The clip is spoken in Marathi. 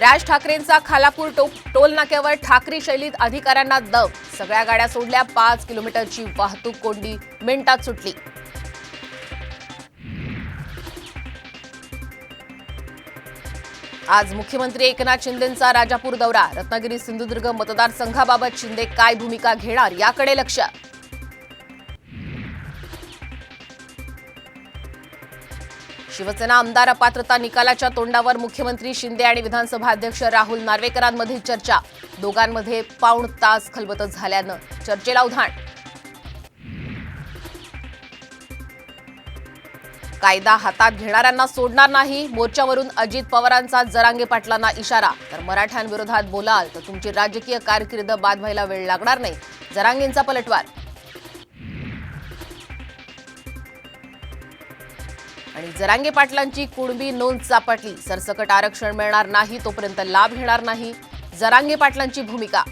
राज ठाकरेंचा खालापूर टो टोल नाक्यावर शैलीत अधिकाऱ्यांना दम. सगळ्या गाड्या सोडल्या पाच किलोमीटरची वाहतूक कोंडी मिनिटात सुटली. आज मुख्यमंत्री एकनाथ शिंदेंचा राजापूर दौरा. रत्नागिरी सिंधुदुर्ग मतदारसंघाबाबत शिंदे काय भूमिका घेणार याकडे लक्ष. शिवसेना आमदार अपात्रता निकालाच्या तोंडावर मुख्यमंत्री शिंदे आणि विधानसभा अध्यक्ष राहुल नार्वेकरांमध्ये चर्चा. दोघांमध्ये पाऊण तास खलबत झाल्यानं चर्चेला उधाण. कायदा हातात घेणाऱ्यांना सोडणार नाही मोर्चावरून अजित पवारांचा जरांगे पाटलांना इशारा. तर मराठ्यांविरोधात बोलाल तर तुमची राजकीय कारकीर्द बाद व्हायला वेळ लागणार नाही. जरांगेंचा पलटवार. आणि जरांगे पाटलांची कुणबी नोंद चापटली. सरसकट आरक्षण मिळणार नाही तोपर्यंत लाभ घेणार नाही. जरांगे पाटलांची भूमिका